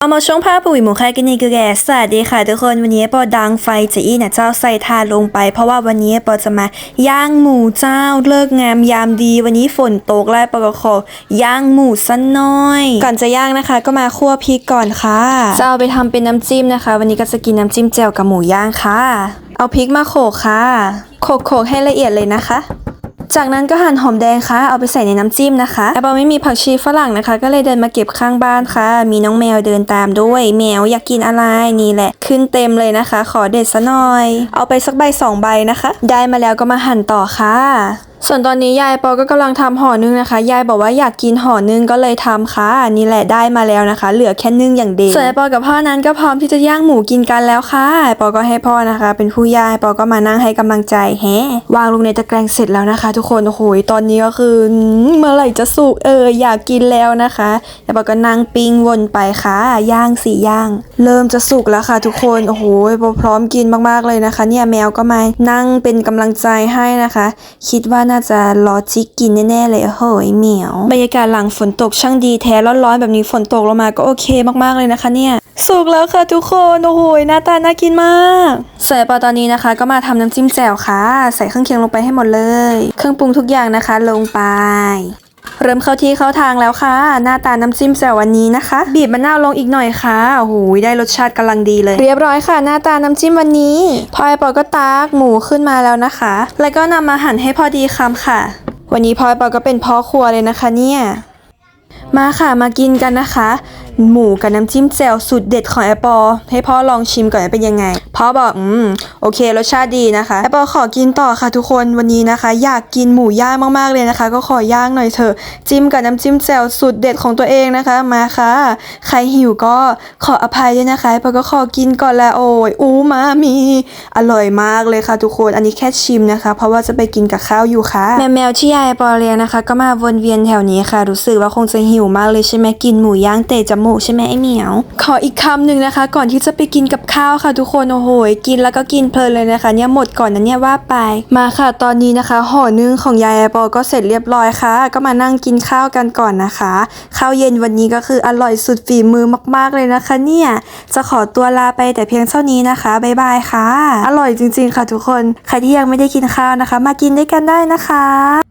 เอามาช่วงภาพปุ๋ยหมูค่ายกันนี่คือแกสวัสดีค่ะทุกคนวันนี้ปอดังไฟจะอีนะเจ้าใส่ทานลงไป เพราะว่าวันนี้ปอจะมาย่างหมูเจ้าเลิกงามยามดี วันนี้ฝนตกแล้วปอก็ขอย่างหมูสันน้อย ก่อนจะย่างนะคะ ก็มาคั่วพริกก่อนค่ะจะเอาไปทำเป็นน้ำจิ้มนะคะ วันนี้ก็จะกินน้ำจิ้มแจ่วกับหมูย่างค่ะ เอาพริกมาโขกค่ะโขกโขกให้ละเอียดเลยนะคะ จากนั้นก็หั่นหอมแดงค่ะ เอาไปใส่ในน้ำจิ้มนะคะแอปเปิลไม่มีผักชีฝรั่งนะคะ ก็เลยเดินมาเก็บข้างบ้านค่ะ มีน้องแมวเดินตามด้วย แมวอยากกินอะไรนี่แหละ ขึ้นเต็มเลยนะคะ ขอเด็ดซะหน่อย เอาไปสักใบสองใบนะคะ ได้มาแล้วก็มาหั่นต่อค่ะส่วนตอนนี้ยายปอก็กำลังทำห่อนึ่งนะคะ ยายบอกว่าอยากกินห่อนึ่งก็เลยทำค่ะนี่แหละได้มาแล้วนะคะ เหลือแค่นึ่งอย่างเดียวส่วนปอกับพ่อนั้นก็พร้อมที่จะย่างหมูกินกันแล้วค่ะปอก็ให้พ่อนะคะ เป็นผู้ย่างปอก็มานั่งให้กำลังใจแฮะวางลงในตะแกรงเสร็จแล้วนะคะ ทุกคนโอ้โหตอนนี้ก็คือเมื่อไหร่จะสุกเอออยากกินแล้วนะคะไอปอก็นั่งปิ้งวนไปค่ะย่างสี่ย่าง เริ่มจะสุกแล้วค่ะทุกคนโอ้โหปอพร้อมกินมากๆเลยนะคะ เนี่ยแมวก็มานั่งเป็นกำลังใจให้นะคะ คิดว่าน่าจะรอจิกกินแน่ๆเลยเอ้โหเหมียว บรรยากาศหลังฝนตกช่างดีแท้ร้อนๆแบบนี้ฝนตกลงมาก็โอเคมากๆเลยนะคะเนี่ยสุกแล้วค่ะทุกคนโอ้โหหน้าตาน่ากินมากใส่ปอตอนนี้นะคะ ก็มาทำน้ำจิ้มแจ่วค่ะ ใส่เครื่องเคียงลงไปให้หมดเลย เครื่องปรุงทุกอย่างนะคะลงไป เริ่มเข้าที่เข้าทางแล้วค่ะ หน้าตาน้ำจิ้มแจ่ววันนี้นะคะ บีบมะนาวลงอีกหน่อยค่ะโอ้โหได้รสชาติกำลังดีเลย เรียบร้อยค่ะ หน้าตาน้ำจิ้มวันนี้พอยปอก็ตากหมูขึ้นมาแล้วนะคะ แล้วก็นำมาหั่นให้พอดีคำค่ะ วันนี้พอยปอก็เป็นพ่อครัวเลยนะคะเนี่ยมาค่ะมากินกันนะคะ หมูกับน้ำจิ้มแจ่วสุดเด็ดของแอปเปิลให้พ่อลองชิมก่อนว่าเป็นยังไง พ่อบอกอืมโอเครสชาติดีนะคะแอปเปิลขอกินต่อค่ะทุกคนวันนี้นะคะ อยากกินหมูย่างมากๆเลยนะคะ ก็ขอย่างหน่อยเถอะจิ้มกับน้ำจิ้มแจ่วสุดเด็ดของตัวเองนะคะมาค่ะ ใครหิวก็ขออภัยด้วยนะคะแอปเปิลก็ขอกินก่อนแล้วโอ้ยอู้มามีอร่อยมากเลยค่ะทุกคนอันนี้แค่ชิมนะคะ เพราะว่าจะไปกินกับข้าวอยู่ค่ะแมวแมวที่ยายปอเลี้ยงนะคะ ก็มาวนเวียนแถวนี้ค่ะ รู้สึกว่าคงจะหิวมากเลยใช่ไหมกินหมูย่างเตะจมูกใช่ไหมไอเหมียว ขออีกคำหนึ่งนะคะ ก่อนที่จะไปกินกับข้าวค่ะทุกคนโอ้โหกินแล้วก็กินเพลินเลยนะคะ เนี่ยหมดก่อนนะเนี่ยว่าไปมาค่ะ ตอนนี้นะคะห่อนึ่งของยายแอปอก็เสร็จเรียบร้อยค่ะ ก็มานั่งกินข้าวกันก่อนนะคะข้าวเย็นวันนี้ก็คืออร่อยสุดฝีมือมาก ๆเลยนะคะ เนี่ยจะขอตัวลาไปแต่เพียงเท่านี้นะคะบ๊ายบายค่ะ อร่อยจริง ๆ ค่ะทุกคนใครที่ยังไม่ได้กินข้าวนะคะ มากินด้วยกันได้นะคะ